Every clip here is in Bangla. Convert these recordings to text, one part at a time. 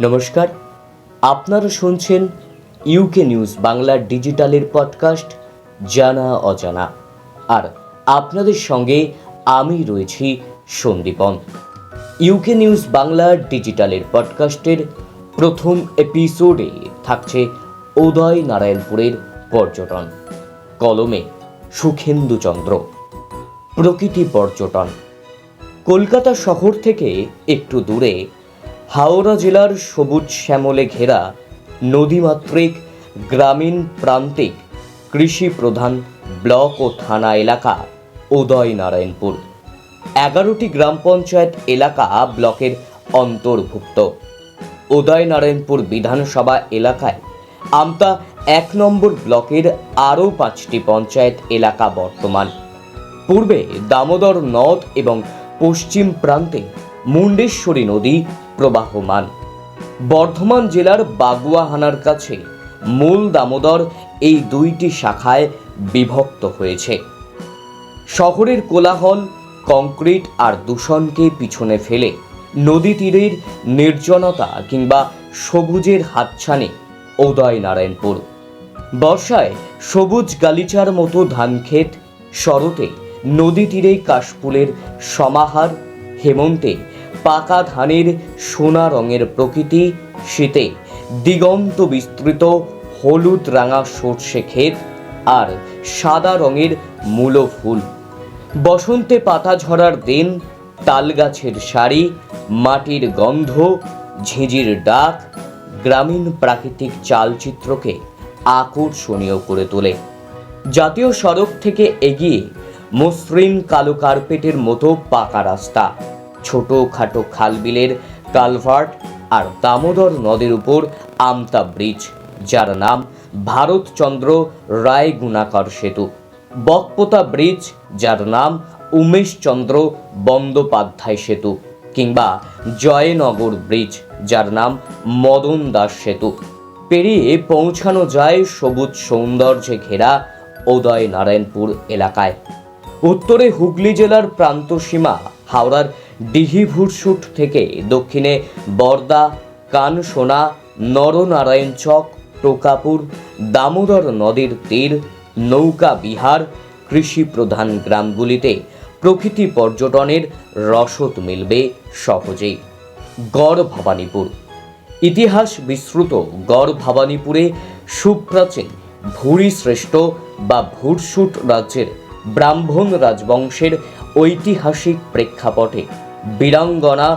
নমস্কার, আপনারা শুনছেন ইউকে নিউজ বাংলার ডিজিটালের পডকাস্ট জানা অজানা। আর আপনাদের সঙ্গে আমি রয়েছি সন্দীপন। ইউকে নিউজ বাংলার ডিজিটালের পডকাস্টের প্রথম এপিসোডে থাকছে উদয় নারায়ণপুরের পর্যটন। কলমে সুখেন্দুচন্দ্র প্রকৃতি পর্যটন। কলকাতা শহর থেকে একটু দূরে হাওড়া জেলার সবুজ শ্যামলে ঘেরা নদীমাত্রিক গ্রামীণ প্রান্তিক কৃষি প্রধান ব্লক ও থানা এলাকা উদয় নারায়ণপুর এগারোটি গ্রাম পঞ্চায়েত এলাকা ব্লকের অন্তর্ভুক্ত। উদয়নারায়ণপুর বিধানসভা এলাকায় আমতা এক নম্বর ব্লকের আরও পাঁচটি পঞ্চায়েত এলাকা বর্তমান। পূর্বে দামোদর নদ এবং পশ্চিম প্রান্তে মুন্ডেশ্বরী নদী প্রবাহমান। বর্ধমান জেলার বাগুয়াহানার কাছে মূল দামোদর এই দুইটি শাখায় বিভক্ত হয়েছে। শহরের কোলাহল, কংক্রিট আর দূষণকে পিছনে ফেলে নদী তীরের নির্জনতা কিংবা সবুজের হাতছানি উদয় নারায়ণপুর বর্ষায় সবুজ গালিচার মতো ধানক্ষেত, শরতে নদী তীরে কাশফুলের সমাহার, হেমন্তে পাকা ধানের সোনা রঙের প্রকৃতি শীতে দিগন্ত বিস্তৃত হলুদ রাঙা সর্ষে ক্ষেত আর সাদা রঙের মূলো ফুল। বসন্তে পাতা ঝরার দিন তালগাছের শাড়ি মাটির গন্ধ, ঝিঁঝির ডাক, গ্রামীণ প্রাকৃতিক চালচিত্রকে আকর্ষণীয় করে তোলে। জাতীয় সড়ক থেকে এগিয়ে মসৃণ কালো কার্পেটের মতো পাকা রাস্তা। ছোট খাটো খালবিলের কালভার্ট আর দামোদর নদের উপর আমতা ব্রিজ, যার নাম ভারতচন্দ্র রায় গুণাকর সেতু। বকপোতা ব্রিজ, যার নাম উমেশচন্দ্র বন্দ্যোপাধ্যায় সেতু কিংবা জয়নগর ব্রিজ, যার নাম মদন দাস সেতু। পেরিয়ে পৌঁছানো যায় সবুজ সৌন্দর্যে ঘেরা উদয় নারায়ণপুর এলাকায়। উত্তরে হুগলি জেলার প্রান্ত সীমা হাওড়ার ডিহিভুরসুট থেকে দক্ষিণে বর্দা, কানসোনা, নরনারায়ণ চক, টোকাপুর, দামোদর নদীর তীর, নৌকা বিহার, কৃষি প্রধান গ্রামগুলিতে প্রকৃতি পর্যটনের রসদ মিলবে সহজেই। গড় ভবানীপুর। ইতিহাস বিশ্রুত গড় ভবানীপুরে সুপ্রাচীন ভুরি শ্রেষ্ঠ বা ভুরসুট রাজ্যের ব্রাহ্মণ রাজবংশের ঐতিহাসিক প্রেক্ষাপটে বীরাঙ্গনা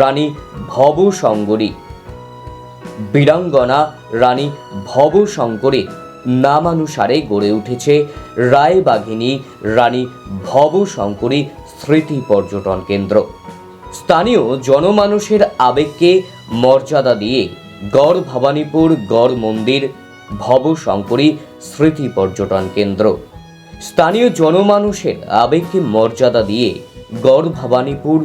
রানী ভবশঙ্করী। বীরাঙ্গনা রানী ভবশঙ্করীর নামানুসারে গড়ে উঠেছে রায়বাঘিনী রানী ভবশঙ্করী স্মৃতি পর্যটন কেন্দ্র। স্থানীয় জনমানুষের আবেগকে মর্যাদা দিয়ে গড় ভবানীপুর গড় মন্দির ভবশঙ্করী স্মৃতি পর্যটন কেন্দ্র। স্থানীয় জনমানুষের আবেগকে মর্যাদা দিয়ে গড় ভবানীপুর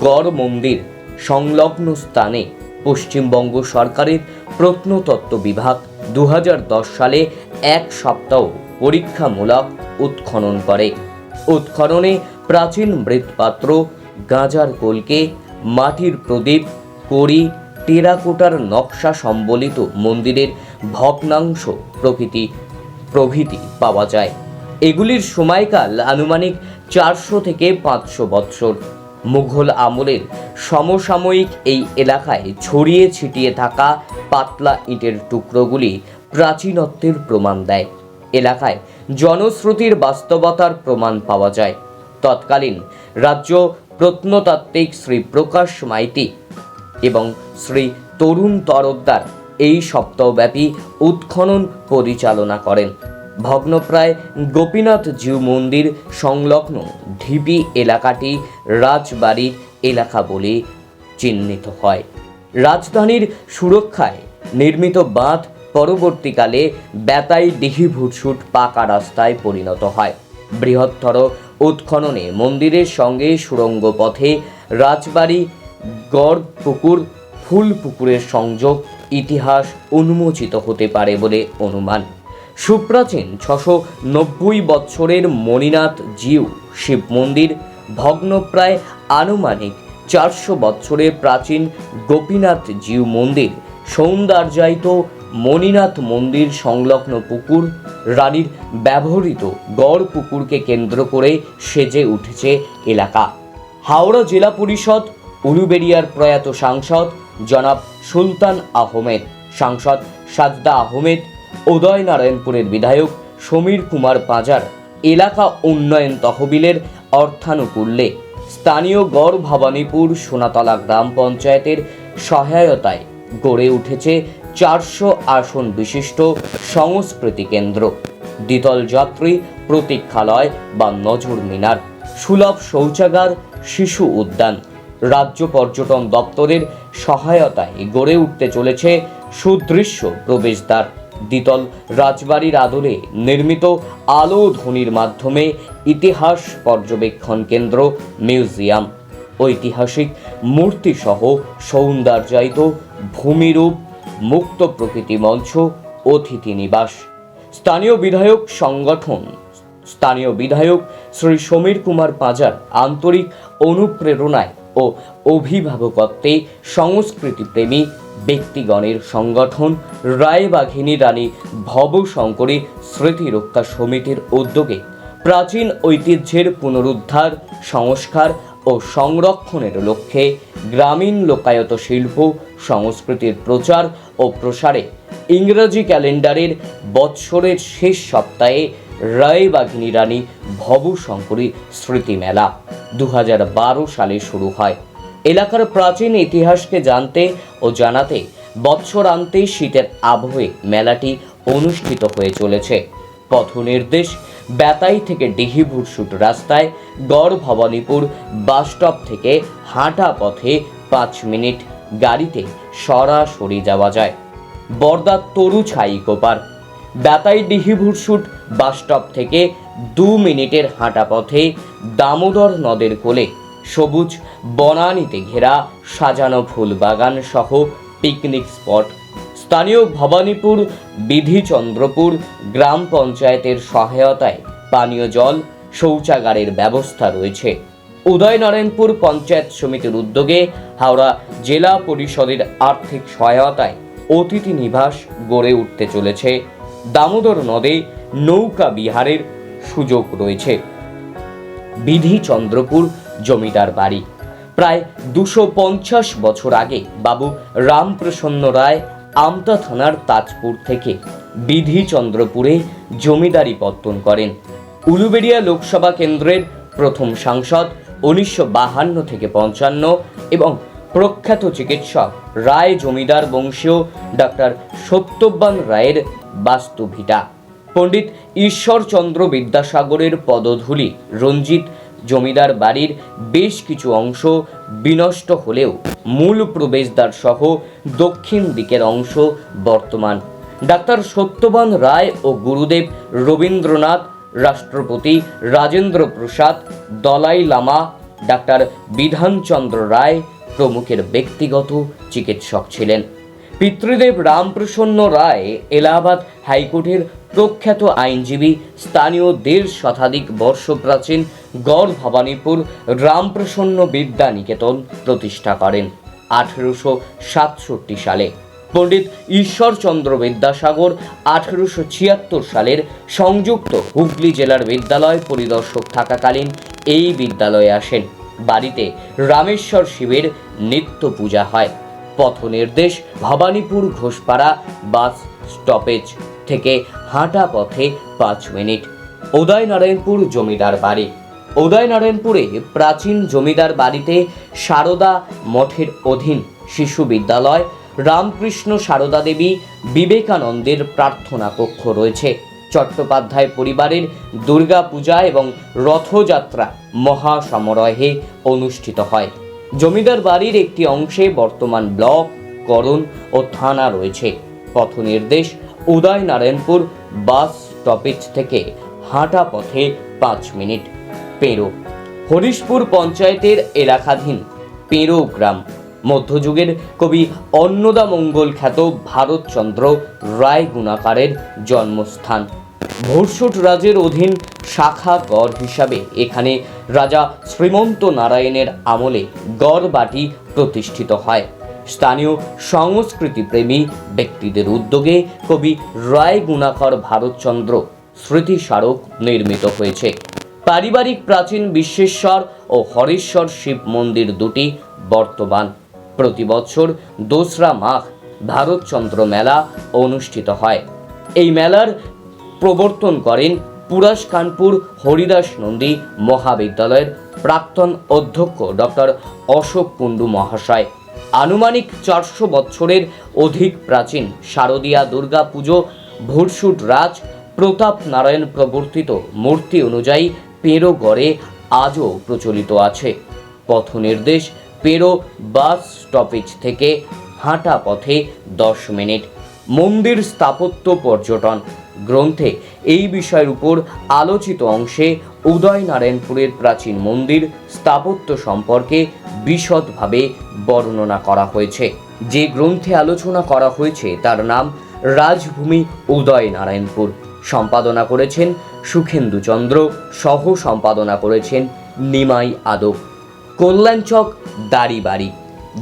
গড় মন্দির সংলগ্ন স্থানে পশ্চিমবঙ্গ সরকারের প্রত্নতত্ত্ব বিভাগ দু হাজার দশ সালে এক সপ্তাহ পরীক্ষামূলক উৎখনন করে। উৎখননে প্রাচীন মৃৎপাত্র গাঁজার কলকে, মাটির প্রদীপ, কড়ি, টেরাকোটার নকশা সম্বলিত মন্দিরের ভগ্নাংশ প্রকৃতি প্রভৃতি পাওয়া যায়। এগুলির সময়কাল আনুমানিক চারশো থেকে পাঁচশো বৎসর। মুঘল আমলের সমসাময়িক এই এলাকায় ছড়িয়ে ছিটিয়ে থাকা পাতলা ইটের টুকরোগুলি প্রাচীনত্বের প্রমাণ দেয়। এলাকায় জনশ্রুতির বাস্তবতার প্রমাণ পাওয়া যায়। তৎকালীন রাজ্য প্রত্নতাত্ত্বিক শ্রী প্রকাশ মাইতি এবং শ্রী তরুণ তরফদার এই সপ্তাহব্যাপী উৎখনন পরিচালনা করেন। ভগ্নপ্রায় গোপীনাথ জিউ মন্দির সংলগ্ন ঢিবি এলাকাটি রাজবাড়ির এলাকা বলে চিহ্নিত হয়। রাজধানীর সুরক্ষায় নির্মিত বাঁধ পরবর্তীকালে বেতাই ডিহিভুটসুট পাকা রাস্তায় পরিণত হয়। বৃহত্তর উৎখননে মন্দিরের সঙ্গে সুড়ঙ্গ পথে রাজবাড়ি গড় পুকুর ফুল পুকুরের সংযোগ ইতিহাস উন্মোচিত হতে পারে বলে অনুমান। সুপ্রাচীন ছশো নব্বই বৎসরের মণিনাথ জিউ শিব মন্দির ভগ্নপ্রায় আনুমানিক চারশো বৎসরের প্রাচীন গোপীনাথ জিউ মন্দির, সৌন্দর্যায়িত মণিনাথ মন্দির সংলগ্ন পুকুর, রানীর ব্যবহৃত গড় পুকুরকে কেন্দ্র করে সেজে উঠেছে এলাকা। হাওড়া জেলা পরিষদ, উলুবেড়িয়ার প্রয়াত সাংসদ জনাব সুলতান আহমেদ, সাংসদ সাজদা আহমেদ উদয় নারায়ণপুরের বিধায়ক সমীর কুমার পাঁজার এলাকা উন্নয়ন তহবিলের অর্থানুকূল্যে স্থানীয় গড় ভবানীপুর সোনাতলা গ্রাম পঞ্চায়েতের সহায়তায় গড়ে উঠেছে চারশো আসন বিশিষ্ট সংস্কৃতি কেন্দ্র। দ্বিতল যাত্রী, প্রতীক্ষালয় বা নজর মিনার, সুলভ শৌচাগার, শিশু উদ্যান, রাজ্য পর্যটন দপ্তরের সহায়তায় গড়ে উঠতে চলেছে সুদৃশ্য প্রবেশদ্বার। দ্বিতল রাজবাড়ির আদলে নির্মিত আলো ধ্বনির মাধ্যমে ইতিহাস পর্যবেক্ষণ কেন্দ্র, মিউজিয়াম। ঐতিহাসিক মূর্তিসহ সৌন্দর্যায়িত ভূমিরূপ, মুক্ত প্রকৃতি মঞ্চ, অতিথি নিবাস। স্থানীয় বিধায়ক সংগঠন, স্থানীয় বিধায়ক শ্রী সমীর কুমার পাঁজার আন্তরিক অনুপ্রেরণায় ও অভিভাবকত্বে সংস্কৃতিপ্রেমী ব্যক্তিগণের সংগঠন রায়বাঘিনী রানী ভবশঙ্করী স্মৃতি রক্ষা সমিতির উদ্যোগে প্রাচীন ঐতিহ্যের পুনরুদ্ধার, সংস্কার ও সংরক্ষণের লক্ষ্যে গ্রামীণ লোকায়ত শিল্প, সংস্কৃতির প্রচার ও প্রসারে ইংরেজি ক্যালেন্ডারের বৎসরের শেষ সপ্তাহে রায়বাঘিনী রানী ভবশঙ্করী স্মৃতি মেলা দু হাজার বারো সালে শুরু হয়। এলাকার প্রাচীন ইতিহাসকে জানতে ও জানাতে বৎসরান্তে শীতের আবহে মেলাটি অনুষ্ঠিত হয়ে চলেছে। পথ নির্দেশ বেতাই থেকে ডিহিভুরসুট রাস্তায় গড় ভবানীপুর বাসস্টপ থেকে হাঁটা পথে পাঁচ মিনিট গাড়িতে সরাসরি যাওয়া যায়। বর্দা তরু ছাই কোপার। বেতাই ডিহিভুরসুট বাসস্টপ থেকে দু মিনিটের হাঁটা পথে দামোদর নদের কোলে সবুজ বনানীতে ঘেরা সাজানো ফুল বাগান সহ পিকনিক স্পট স্থানীয় ভবানীপুর, বিধিচন্দ্রপুর গ্রাম পঞ্চায়েতের সহায়তায় পানীয় জল, শৌচাগারের ব্যবস্থা রয়েছে। উদয়নারায়ণপুর পঞ্চায়েত সমিতির উদ্যোগে হাওড়া জেলা পরিষদের আর্থিক সহায়তায় অতিথি নিবাস গড়ে উঠতে চলেছে। দামোদর নদে নৌকা বিহারের সুযোগ রয়েছে। বিধি চন্দ্রপুর জমিদার বাড়ি। প্রায় দুশো পঞ্চাশ বছর আগে বাবু রামপ্রসন্ন রায় আমতা থানার তাজপুর থেকে বিধি চন্দ্রপুরে জমিদারি পত্তন করেন। উলুবেড়িয়া লোকসভা কেন্দ্রের প্রথম সাংসদ উনিশশো বাহান্ন থেকে পঞ্চান্ন এবং প্রখ্যাত চিকিৎসক রায় জমিদার বংশীয় ডাক্তার সত্যবান রায়ের বাস্তুভিটা। পণ্ডিত ঈশ্বরচন্দ্র বিদ্যাসাগরের পদধূলি রঞ্জিত জমিদার বাড়ির বেশ কিছু অংশ বিনষ্ট হলেও মূল প্রবেশদ্বার সহ দক্ষিণ দিকের অংশ বর্তমান। ডাক্তার সত্যবান রায় ও গুরুদেব রবীন্দ্রনাথ, রাষ্ট্রপতি রাজেন্দ্র প্রসাদ, দলাই লামা, ডাক্তার বিধানচন্দ্র রায় প্রমুখের ব্যক্তিগত চিকিৎসক ছিলেন। পিতৃদেব রামপ্রসন্ন রায় এলাহাবাদ হাইকোর্টের প্রখ্যাত আইনজীবী, স্থানীয় দেড় শতাধিক বর্ষ প্রাচীন গড় ভবানীপুর রামপ্রসন্ন বিদ্যা নিকেতন প্রতিষ্ঠা করেন আঠেরোশো সাতষট্টি সালে। পণ্ডিত ঈশ্বরচন্দ্র বিদ্যাসাগর আঠেরোশো ছিয়াত্তর সালের সংযুক্ত হুগলি জেলার বিদ্যালয় পরিদর্শক থাকাকালীন এই বিদ্যালয়ে আসেন। বাড়িতে রামেশ্বর শিবের নিত্য পূজা হয়। পথ নির্দেশ ভবানীপুর ঘোষপাড়া বাস স্টপেজ থেকে হাঁটা পথে পাঁচ মিনিট। উদয়নারায়ণপুর জমিদার বাড়ি। উদয়নারায়ণপুরে প্রাচীন জমিদার বাড়িতে সারদা মঠের অধীন শিশু বিদ্যালয়, রামকৃষ্ণ সারদা দেবী বিবেকানন্দের প্রার্থনা কক্ষ রয়েছে। চট্টোপাধ্যায় পরিবারের দুর্গা পূজা এবং রথযাত্রা মহা সমারোহে অনুষ্ঠিত হয়। জমিদার বাড়ির একটি অংশে বর্তমান ব্লক, করণ ও থানা রয়েছে। পথ নির্দেশ উদয়নারায়ণপুর বাস স্টপেজ থেকে হাঁটা পথে পাঁচ মিনিট। পেরো, হরিশপুর পঞ্চায়েতের এলাকাধীন পেরো গ্রাম। মধ্যযুগের কবি অন্নদা মঙ্গল খ্যাত ভারতচন্দ্র রায় গুণাকারের জন্মস্থান। ভরসুট রাজের অধীন শাখা গড় হিসাবে এখানে রাজা শ্রীমন্ত নারায়ণের আমলে গড় বাটি প্রতিষ্ঠিত হয়। স্থানীয় সংস্কৃতি প্রেমী ব্যক্তিদের উদ্যোগে কবি রায় গুণাকর ভারতচন্দ্র স্মৃতি স্মারক নির্মিত হয়েছে। পারিবারিক প্রাচীন বিশ্বেশ্বর ও হরেশ্বর শিব মন্দির দুটি বর্তমান। প্রতি বছর দোসরা মাঘ ভারতচন্দ্র মেলা অনুষ্ঠিত হয়। এই মেলার প্রবর্তন করেন পুরাশ কানপুর হরিদাস নন্দী মহাবিদ্যালয়ের প্রাক্তন অধ্যক্ষ ডক্টর অশোক কুণ্ডু মহাশয়। আনুমানিক চারশো বছরের অধিক প্রাচীন শারদীয়া দুর্গা পুজো ভুরসুট রাজ, প্রতাপ নারায়ণ প্রবর্তিত মূর্তি অনুযায়ী পেরো গড়ে আজও প্রচলিত আছে। পথ নির্দেশ পেরো বাস স্টপেজ থেকে হাঁটা পথে দশ মিনিট। মন্দির স্থাপত্য পর্যটন গ্রন্থে এই বিষয়ের উপর আলোচিত অংশে উদয়নারায়ণপুরের প্রাচীন মন্দির স্থাপত্য সম্পর্কে বিশদভাবে বর্ণনা করা হয়েছে। যে গ্রন্থে আলোচনা করা হয়েছে, তার নাম রাজভূমি উদয়নারায়ণপুর। সম্পাদনা করেছেন সুখেন্দুচন্দ্র, সহ সম্পাদনা করেছেন নিমাই আদব কল্যাণচক দাড়িবাড়ি।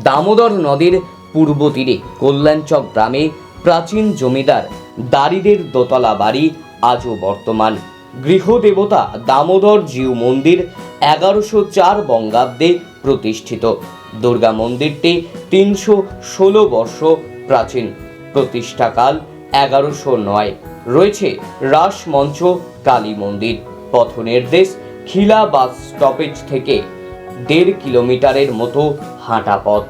দামোদর নদীর পূর্ব তীরে কল্যাণচক গ্রামে প্রাচীন জমিদার দাড়িদের দোতলা বাড়ি আজও বর্তমান। গৃহদেবতা দামোদর জিউ মন্দির এগারোশো চার বঙ্গাব্দে প্রতিষ্ঠিত। দুর্গা মন্দিরটি তিনশো ষোলো বর্ষ প্রাচীন। প্রতিষ্ঠাকাল এগারোশো নয়। রয়েছে রাসমঞ্চ কালী মন্দির। পথ নির্দেশ খিলা বাস স্টপেজ থেকে দেড় কিলোমিটারের মতো হাঁটা পথ।